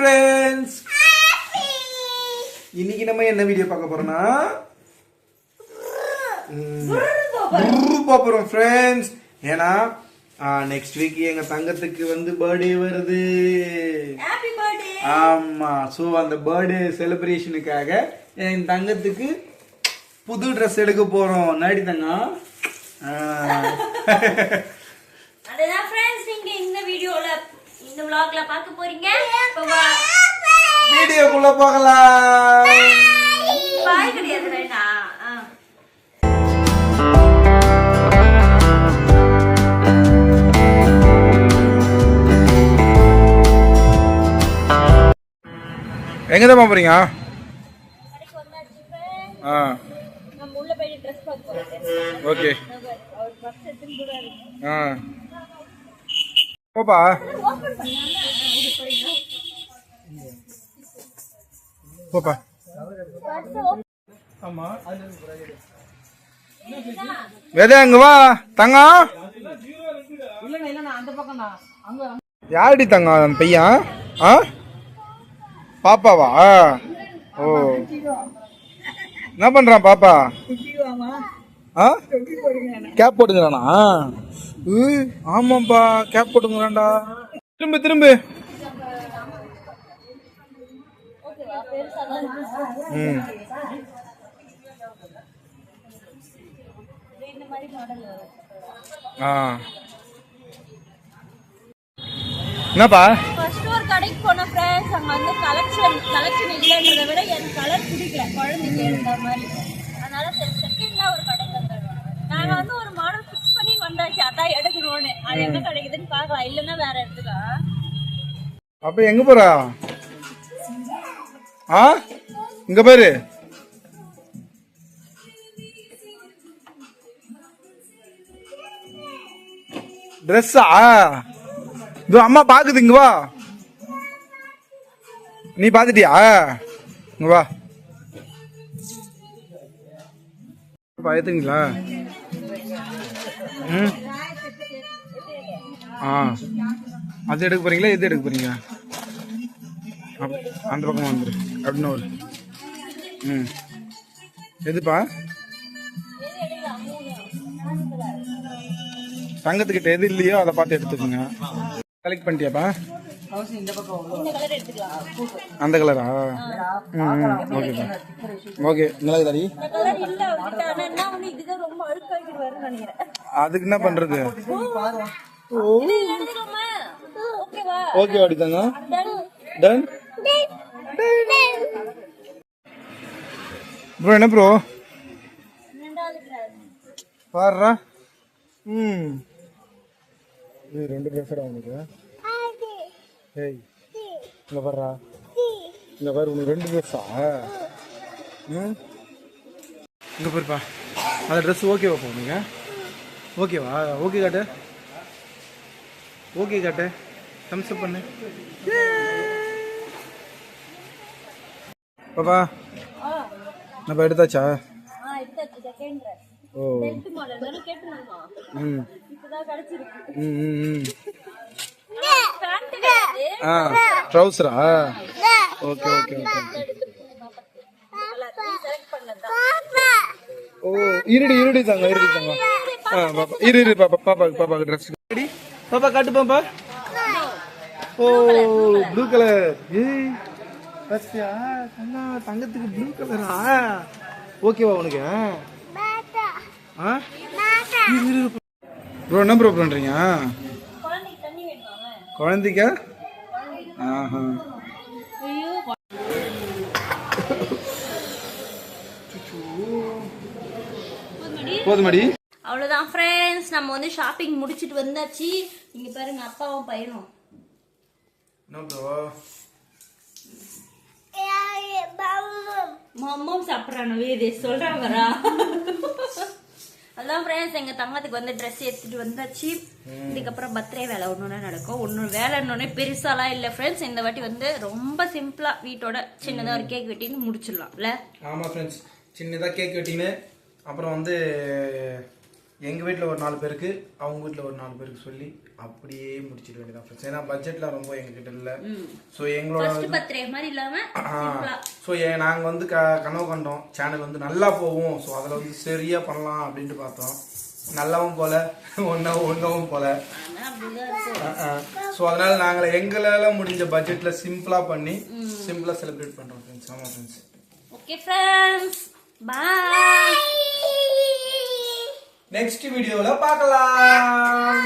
Friends இன்னைக்கு நம்ம என்ன வீடியோ பார்க்க போறோம்னா? போறோம் ஃப்ரெண்ட்ஸ் ஏன்னா நெக்ஸ்ட் வீக் எங்க தங்கத்துக்கு வந்து பர்த்டே வருது. ஆமா. ஸோ அந்த பர்த்டே செலிப்ரேஷனுக்காக என் தங்கத்துக்கு புது ட்ரெஸ் எடுக்க போறோம். நாடி தங்கம். அதுதான் ஃப்ரெண்ட்ஸ் நீங்க இந்த வீடியோல இந்த vlogல பார்க்க போறீங்க? வீடியோக்குள்ள போகலாம். பாய் கிடையாது வேணா. ஆ. எங்க தான் போறீங்க. ஆ. நம்ம உள்ள போய் ட்ரெஸ் பார்க்க போறோம். ஓகே. ஆ. போப்பா. போப்பா. வேதா அங்க வா. தங்கம் யாருடி தங்கம் அந்த பையன்? ஆ? பாப்பாவா? ஓ. என்ன பண்றான் பாப்பா? ஆ? கேப் போட்டுக்கிறானா? ஏய், ஆமாப்பா கேப் போட்டுக்கிறான்டா. திரும்ப திரும்ப. ம். ஆ. என்னப்பா? ஃபர்ஸ்ட் ஒரு கடைக்கு போன ஃப்ரெண்ட்ஸ் அங்க வந்து கலெக்ஷன் கலெக்ஷன் இல்லைன்றதை விட என் கலர் பிடிக்கல. குழந்தைக்கு எழுந்த மாதிரி. அதனால சரி செகண்ட்ல ஒரு கடை வந்துடுவோம் நாங்க வந்து ஒரு மாடல் ஃபிக்ஸ் பண்ணி வந்தாச்சு அதான் எடுக்கணும்னு. அது எங்க கிடைக்குதுன்னு பார்க்கலாம். இல்லைன்னா வேற எடுத்துக்கலாம் அப்ப எங்க போறா? ஆ? இங்க பாரு. ட்ரெஸ்ஸா இது அம்மா பாக்குது இங்க வா. நீ பாத்துட்டியா? இங்க வா. பயத்துங்களா ம் ஆ. அது எடுக்க போறீங்களா? இது எடுக்க போறீங்க அப்- அந்த பக்கம் வந்துடு அப்படின்னு ஒரு ம். எதுப்பா? தங்கத்துக்கிட்ட எது இல்லையோ அதை பார்த்து எடுத்துக்கோங்க. கலெக்ட் பண்ணிட்டியாப்பா? அந்த கலரா ம் ம் ஓகேப்பா ஓகே நல்லா தாடி? அதுக்கு என்ன பண்றது? ஓகே. டன் ப்ரோ என்ன ப்ரோ. பாடுறா ம். இது ரெண்டு பேசுறா உனக்கு? ஏய் இங்க பாடுறா இங்க பாரு உனக்கு ரெண்டு பேசா ம் இங்க பாருப்பா. அந்த ட்ரெஸ் ஓகேவா போ உனக்கு ஓகேவா ஓகே காட்டு. ஓகே காட்டு. தம்ஸ் அப் பண்ணு. பாப்பா நம்ம எடுத்தாச்சா. ஓ? ம். ம் ம். ட்ரௌசரா ஓகே ஓகே ஓகே. ஓ இருடி இருடி தாங்க இருடி தாங்க ஆ பாப்பா இரு இரு பாப்பா பாப்பாக்கு பாப்பாக்கு ட்ரெஸ் ரெடி? பாப்பா காட்டு பாப்பா. ஓ ப்ளூ கலர் ஏய் பஸ்யா தங்க தங்கத்துக்கு ப்ளூ கலரா ஓகேவா உனக்கு ஆ. ப்ரோ என்ன ப்ரோ பண்றீங்க? குழந்தைக்கா? ஆஹா. போதுமாடி. அவ்வளவுதான் ஃப்ரெண்ட்ஸ் நம்ம வந்து ஷாப்பிங் முடிச்சிட்டு வந்தாச்சு. இங்க பாருங்க அப்பாவும் பையனும். என்ன ப்ரோ மம்மும் சாப்பிட்றானு வேதே சொல்றான் வரா அதான் ஃப்ரெண்ட்ஸ் எங்க தங்கத்துக்கு வந்து ட்ரெஸ் எடுத்துட்டு வந்தாச்சு. இதுக்கப்புறம் பர்த்டே வேலை ஒன்று நடக்கும். ஒன்று வேலைன்னொன்னே பெருசாலாம் இல்லை ஃப்ரெண்ட்ஸ் இந்த வாட்டி வந்து ரொம்ப சிம்பிளா வீட்டோட சின்னதா ஒரு கேக் வெட்டின்னு முடிச்சிடலாம்ல? ஆமாம் ஃப்ரெண்ட்ஸ் சின்னதாக கேக் வெட்டின்னு அப்புறம் வந்து எங்கள் வீட்டில் ஒரு நாலு பேருக்கு அவங்க வீட்டில் ஒரு நாலு பேருக்கு சொல்லி அப்படியே முடிச்சிட வேண்டியதான் ஃப்ரெண்ட்ஸ் ஏன்னா பட்ஜெட்லாம் ரொம்ப எங்ககிட்ட இல்லை. ஸோ எங்களோட ஸோ நாங்கள் வந்து க கனவு கண்டோம். சேனல் வந்து நல்லா போகும். ஸோ அதில் வந்து சரியாக பண்ணலாம் அப்படின்ட்டு பார்த்தோம். நல்லாவும் போல. ஒன்றும் ஒன்றும் போல. ஸோ அதனால நாங்கள் எங்களால் முடிஞ்ச பட்ஜெட்டில் சிம்பிளாக பண்ணி சிம்பிளாக செலிப்ரேட் பண்ணுறோம் ஃப்ரெண்ட்ஸ் ஆமாம் friends okay friends bye next வீடியோவில் பார்க்கலாம்.